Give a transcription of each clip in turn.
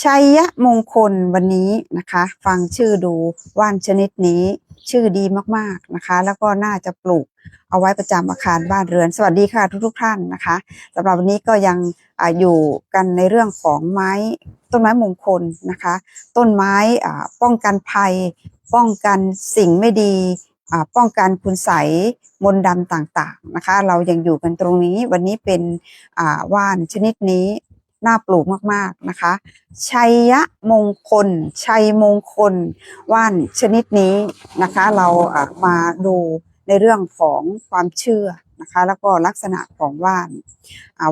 ชัยมงคลวันนี้นะคะ ฟังชื่อดูว่านชนิดนี้ชื่อดีมากๆนะคะ แล้วก็น่าจะปลูกเอาไว้ประจำอาคารบ้านเรือน สวัสดีค่ะทุกๆท่านนะคะสำหรับวันนี้ก็ยังออยู่กันในเรื่องของไม้ต้นไม้มงคลนะคะ ต้นไม้อ่าป้องกันภัย ป้องกันสิ่งไม่ดีอ่าป้องกันคุณใสยมนดำต่างๆนะคะ เรายังอยู่กันตรงนี้วันนี้เป็นอ่าว่านชนิดนี้ น่าปลูกมากๆนะคะ ชัยยะมงคล ชัยมงคล ว่านชนิดนี้นะคะ เรามาดูในเรื่องของความเชื่อนะคะ แล้วก็ลักษณะของว่าน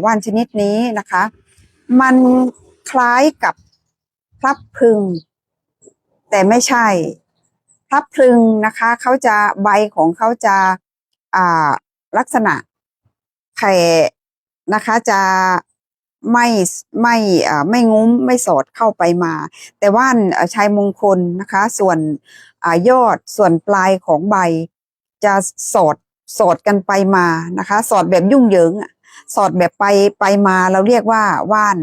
ว่านชนิดนี้นะคะ มันคล้ายกับพลับพลึง แต่ไม่ใช่พลับพลึงนะคะเขาจะใบของเขาจะลักษณะแผ่นะคะจะ ไม่ไม่ไม่งุ้มไม่สอดเข้าไปมา แต่ว่านชัยมงคลนะคะ ส่วนอยอดส่วนปลายของใบ จะสอดสอดกันไปมานะคะ สอดแบบยุ่งเหยิงสอดแบบไปไปมาเราเรียกว่าว่าน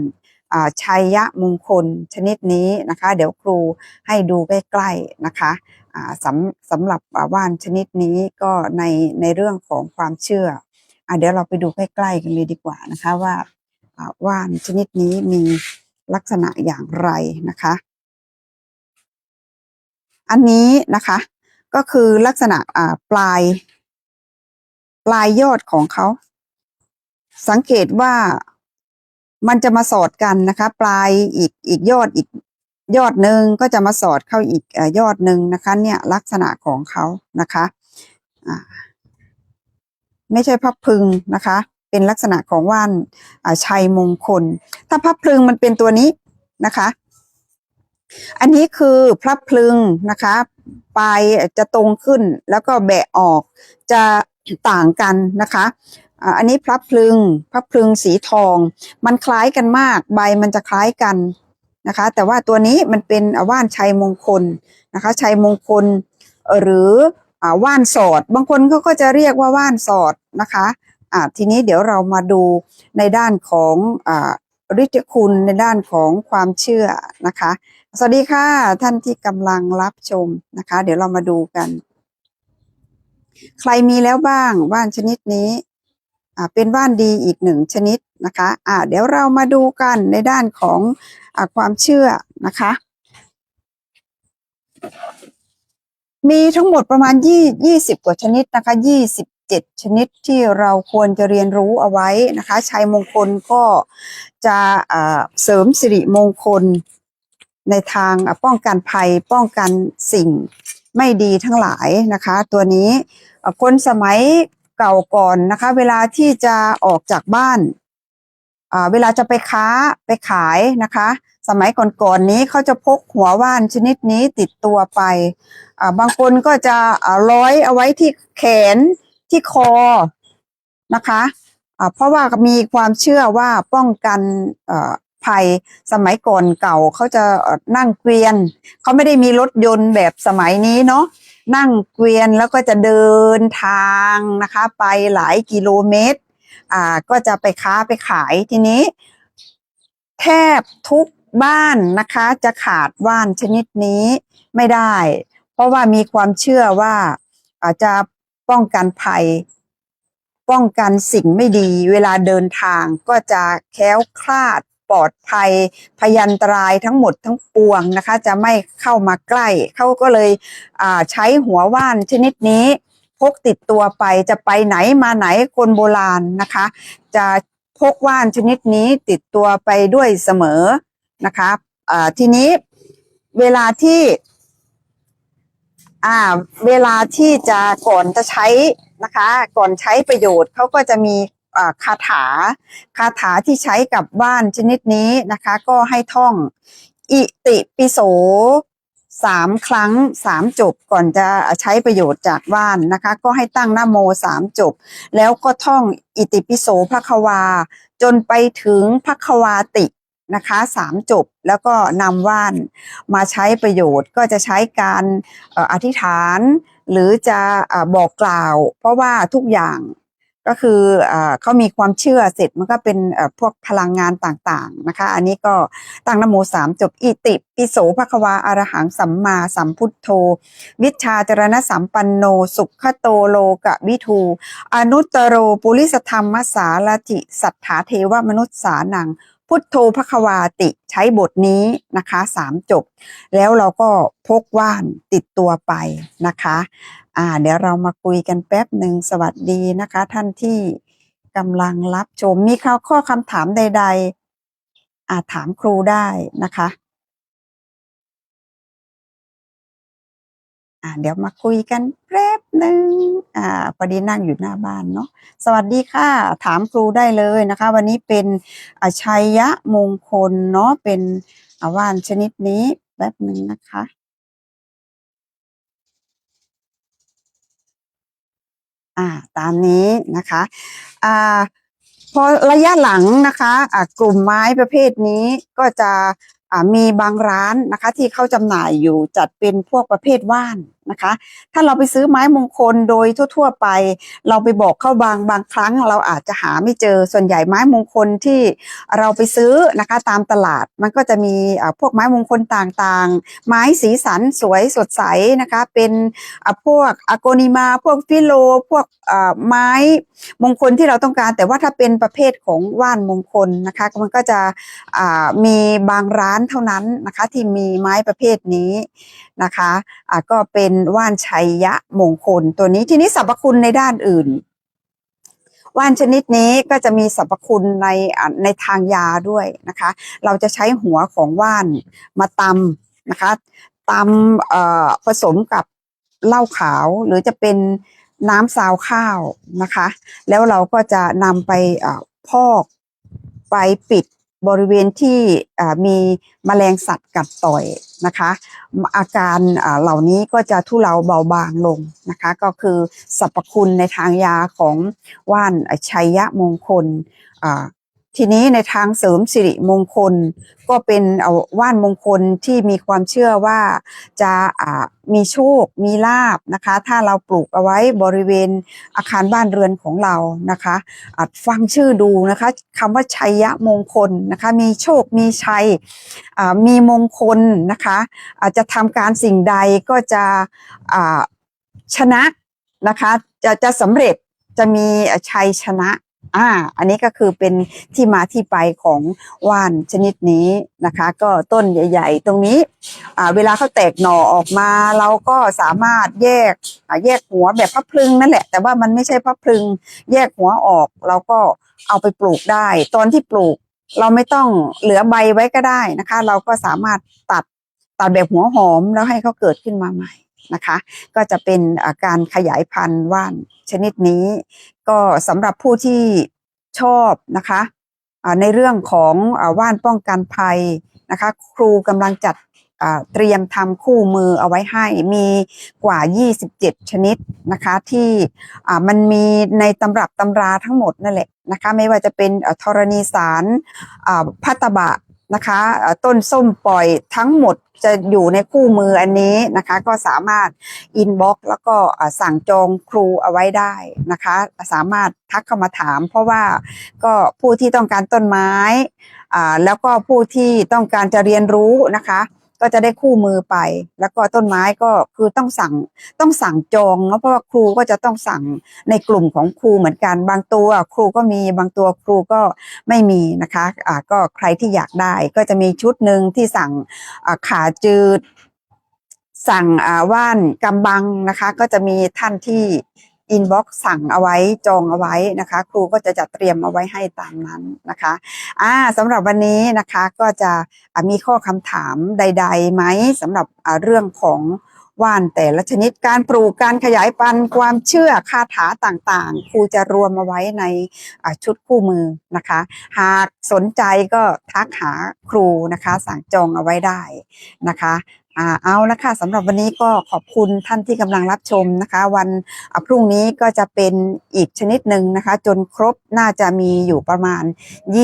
อ่าชัยมงคลชนิดนี้นะคะ เดี๋ยวครูให้ดูใกล้ๆนะคะสำสำหรับว่านชนิดนี้ก็ในในเรื่องของความเชื่ออเดี๋ยวเราไปดูใกล้ๆกันเลยดีกว่านะคะว่า ว่านชนิดนี้มีลักษณะอย่างไรนะคะ อันนี้นะคะก็คือลักษณะปลาย ปลายยอดของเขา สังเกตว่ามันจะมาสอดกันนะคะ ปลายอีกอีกยอดอีกยอดหนึ่งก็จะมาสอดเข้าอีกอยอดหนึ่งนะคะ เนี่ยลักษณะของเขานะคะไม่ใช่พับพึงนะคะ เป็นลักษณะของว่านชัยมงคล ถ้าพับพลึงมันเป็นตัวนี้นะคะ อันนี้คือพลับพลึงนะคะปลายจะตรงขึ้นแล้วก็แบะออกจะต่างกันนะคะอันนี้พลับพลึงพลับพลึงสีทอง มันคล้ายกันมากใบมันจะคล้ายกันนะคะ แต่ว่าตัวนี้มันเป็นว่านชัยมงคลนะคะชัยมงคลหรืออว่านสอด บางคนเขาก็จะเรียกว่าว่านสอดนะคะ ทีนี้เดี๋ยวเรามาดูในด้านของฤทธิ์คุณในด้านของความเชื่อนะคะ สวัสดีค่ะท่านที่กำลังรับชมนะคะ เดี๋ยวเรามาดูกัน ใครมีแล้วบ้างว่านชนิดนี้อ่าเป็นว่านดีอีกหนึ่งชนิดนะคะอ่าเดี๋ยวเรามาดูกันในด้านของอความเชื่อนะคะ มีทั้งหมดประมาณยี่ยี่สิบกว่าชนิดนะคะยี่สิบ เจ็ดชนิดที่เราควรจะเรียนรู้เอาไว้นะคะชัยมงคลก็จะเสริมสิริมงคลในทางป้องกันภัยป้องกันสิ่งไม่ดีทั้งหลายนะคะ ตัวนี้คนสมัยเก่าก่อนนะคะ เวลาที่จะออกจากบ้านเวลาจะไปค้าไปขายนะคะ สมัยก่อนๆนี้เขาจะพกหัวว่านชนิดนี้ติดตัวไป บางคนก็จะร้อยเอาไว้ที่แขน ที่คอนะคะอ่าเพราะว่ามีความเชื่อว่าป้องกันภัยสมัยก่อนเก่าเขาจะนั่งเกวียนเขาไม่ได้มีรถยนต์แบบสมัยนี้เนาะนั่งเกวียนแล้วก็จะเดินทางนะคะ ไปหลายกิโลเมตรอ่าก็จะไปค้าไปขายทีนี้ แทบทุกบ้านนะคะ จะขาดว่านชนิดนี้ไม่ได้ เพราะว่ามีความเชื่อว่าอาจจะ ป้องกันภัย ป้องกันสิ่งไม่ดี เวลาเดินทางก็จะแคล้วคลาดปลอดภัย พยันตรายทั้งหมดทั้งปวงนะคะ จะไม่เข้ามาใกล้ เขาก็เลยใช้หัวว่านชนิดนี้ พกติดตัวไปจะไปไหนมาไหนคนโบราณนะคะ จะพกว่านชนิดนี้ติดตัวไปด้วยเสมอนะคะอ่าทีนี้เวลาที่ อ่า เวลาที่จะก่อนจะใช้นะคะ ก่อนใช้ประโยชน์เขาก็จะมีคาถา คาถาที่ใช้กับว่านชนิดนี้นะคะ ก็ให้ท่อง อิติปิโสสามครั้งสามจบก่อนจะใช้ประโยชน์จากว่านนะคะ ก็ให้ตั้งหนะโมสามจบ แล้วก็ท่องอิติปิโสพระควา จนไปถึงพระควาติ นะคะสามจบแล้วก็นำว่านมาใช้ประโยชน์ก็จะใช้การอธิษฐาน หรือจะบอกกล่าว เพราะว่าทุกอย่างก็คือเขามีความเชื่อเสร็จมันก็เป็นพวกพลังงานต่างๆนะคะ อันนี้ก็ตั้งนโมสามจบอิติ ปิโสภควาอารหังสัมมาสัมพุทโธ วิชาจรณะสัมปันโน สุขโตโลกะวิทู อนุตโรปุริสธรรมสาลติ สัทธาเทวมนุษย์สานัง พุทโธภควาติใช้บทนี้นะคะสามจบ แล้วเราก็พกว่านติดตัวไปนะคะอ่าเดี๋ยวเรามาคุยกันแป๊บหนึ่งสวัสดีนะคะ ท่านที่กำลังรับชมมีข้อข้อคำถามใด ๆ อาจถามครูได้นะคะ อ่าเดี๋ยวมาคุยกันแป๊บหนึ่งอ่าพอดีนั่งอยู่หน้าบ้านเนาะสวัสดีค่ะ ถามครูได้เลยนะคะ วันนี้เป็นอาชัยยะมงคลเนาะเป็นอาว่านชนิดนี้แป๊บหนึ่งนะคะอ่าตามนี้นะคะอ่าพอระยะหลังนะคะอ่ากลุ่มไม้ประเภทนี้ก็จะ มีบางร้านนะคะ ที่เขาจำหน่ายอยู่จัดเป็นพวกประเภทว่าน นะคะ ถ้าเราไปซื้อไม้มงคลโดยทั่ว ๆ ไป เราไปบอกเข้าบางบางครั้ง เราอาจจะหาไม่เจอส่วนใหญ่ไม้มงคลที่เราไปซื้อนะคะตามตลาด มันก็จะมีพวกไม้มงคลต่างๆ ไม้สีสันสวยสดใสนะคะ เป็นพวกอโกนิมา พวกฟิโล พวกไม้มงคลที่เราต้องการ แต่ว่าถ้าเป็นประเภทของว่านมงคลนะคะมันก็จะมีบางร้านเท่านั้นนะคะที่มีไม้ประเภทนี้นะคะอ่าก็เป็นว่านชัยยะมงคลตัวนี้ทีนี้สรรพคุณในด้านอื่น ว่านชนิดนี้ก็จะมีสรรพคุณในในทางยาด้วยนะคะ เราจะใช้หัวของว่านมาตำนะคะตำผสมกับเหล้าขาวหรือจะเป็นน้ำซาวข้าวนะคะ แล้วเราก็จะนำไปพอกไปปิด บริเวณที่มีมีแมลงสัตว์กัดต่อยนะคะ อาการเหล่านี้ก็จะทุเลาเบาบางลงนะคะ ก็คือสรรพคุณในทางยาของว่านชัยยะมงคล ทีนี้ในทางเสริมสิริมงคล ก็เป็นเอาว่านมงคลที่มีความเชื่อว่าจะอ่ามีโชค มีลาบนะคะ ถ้าเราปลูกเอาไว้บริเวณอาคารบ้านเรือนของเรานะคะฟังชื่อดูนะคะคำว่าชัยยะมงคลนะคะ มีโชค มีชัยมีมงคลนะคะอาจจะทำการสิ่งใดก็จะอ่าชนะนะคะ จะจะสำเร็จจะมีชัยชนะ อ่า อันนี้ก็คือเป็นที่มาที่ไปของว่านชนิดนี้นะคะ ก็ต้นใหญ่ ๆ ตรงนี้ อ่า เวลาเขาแตกหน่อออกมา เราก็สามารถแยกอ่าแยกหัวแบบพับพลึงนั่นแหละ แต่ว่ามันไม่ใช่พับพลึง แยกหัวออก เราก็เอาไปปลูกได้ ตอนที่ปลูก เราไม่ต้องเหลือใบไว้ก็ได้นะคะ เราก็สามารถตัดตัดแบบหัวหอมแล้วให้เขาเกิดขึ้นมาใหม่ นะคะ ก็จะเป็นการขยายพันธุ์ว่านชนิดนี้ ก็สำหรับผู้ที่ชอบนะคะในเรื่องของว่านป้องกันภัยนะคะ ครูกำลังจัดเตรียมทำคู่มือเอาไว้ให้มีกว่า 27 ชนิดนะคะที่มันมีในตำรับตำราทั้งหมดนั่นแหละนะคะไม่ว่าจะเป็นธรณีสารพัตตบะ นะคะต้นส้มปล่อยทั้งหมดจะอยู่ในคู่มืออันนี้นะคะ ก็สามารถอินบ็อกแล้วก็สั่งจองครูเอาไว้ได้นะคะ สามารถทักเข้ามาถาม เพราะว่าก็ผู้ที่ต้องการต้นไม้แล้วก็ผู้ที่ต้องการจะเรียนรู้นะคะ ก็จะได้คู่มือไป แล้วก็ต้นไม้ก็คือต้องสั่งต้องสั่งจองเนาะเพราะว่าครูก็จะต้องสั่งในกลุ่มของครูเหมือนกัน บางตัวครูก็มีบางตัวครูก็ไม่มีนะคะอ่าก็ใครที่อยากได้ก็จะมีชุดหนึ่งที่สั่งอ่าขาจืด สั่งอ่าว่านกำบังนะคะ ก็จะมีท่านที่ อินบ็อกซ์สั่งเอาไว้จองเอาไว้นะคะ ครูก็จะจัดเตรียมเอาไว้ให้ตามนั้นนะคะอ่าสำหรับวันนี้นะคะก็จะมีข้อคำถามใดๆไหมสำหรับเรื่องของว่านแต่ละชนิดการปลูกการขยายพันธุ์ความเชื่อคาถาต่างๆ ครูจะรวมเอาไว้ในชุดคู่มือนะคะ หากสนใจก็ทักหาครูนะคะ สั่งจองเอาไว้ได้นะคะ อ่าเอาละค่ะสำหรับวันนี้ก็ขอบคุณท่านที่กำลังรับชมนะคะ วันพรุ่งนี้ก็จะเป็นอีกชนิดหนึ่งนะคะ จนครบน่าจะมีอยู่ประมาณ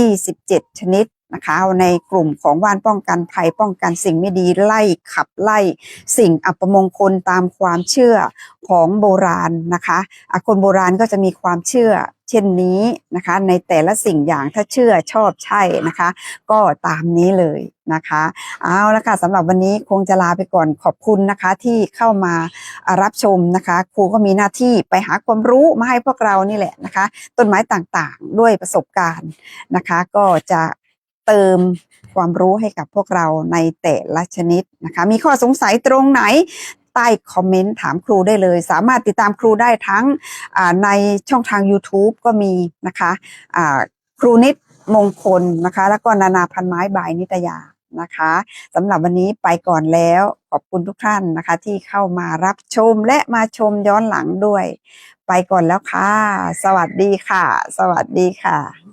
27 ชนิด นะคะในกลุ่มของว่านป้องกันภัยป้องกันสิ่งไม่ดีไล่ขับไล่สิ่งอัปมงคลตามความเชื่อของโบราณนะคะคนโบราณก็จะมีความเชื่อเช่นนี้นะคะในแต่ละสิ่งอย่างถ้าเชื่อชอบใช่นะคะ ก็ตามนี้เลยนะคะเอาละค่ะสำหรับวันนี้คงจะลาไปก่อนขอบคุณนะคะที่เข้ามารับชมนะคะครูก็มีหน้าที่ไปหาความรู้มาให้พวกเรานี่แหละนะคะ ต้นไม้ต่างๆ ด้วยประสบการณ์นะคะ ก็จะ เติมความรู้ให้กับพวกเราในแต่ละชนิดนะคะ มีข้อสงสัยตรงไหนใต้คอมเมนต์ถามครูได้เลย สามารถติดตามครูได้ทั้งในช่องทาง YouTube ก็มีนะคะอ่าครูนิดมงคลนะคะ แล้วก็นานาพันไม้บายนิตยานะคะสำหรับวันนี้ไปก่อนแล้ว ขอบคุณทุกท่านนะคะ ที่เข้ามารับชมและมาชมย้อนหลังด้วย ไปก่อนแล้วค่ะ สวัสดีค่ะ สวัสดีค่ะ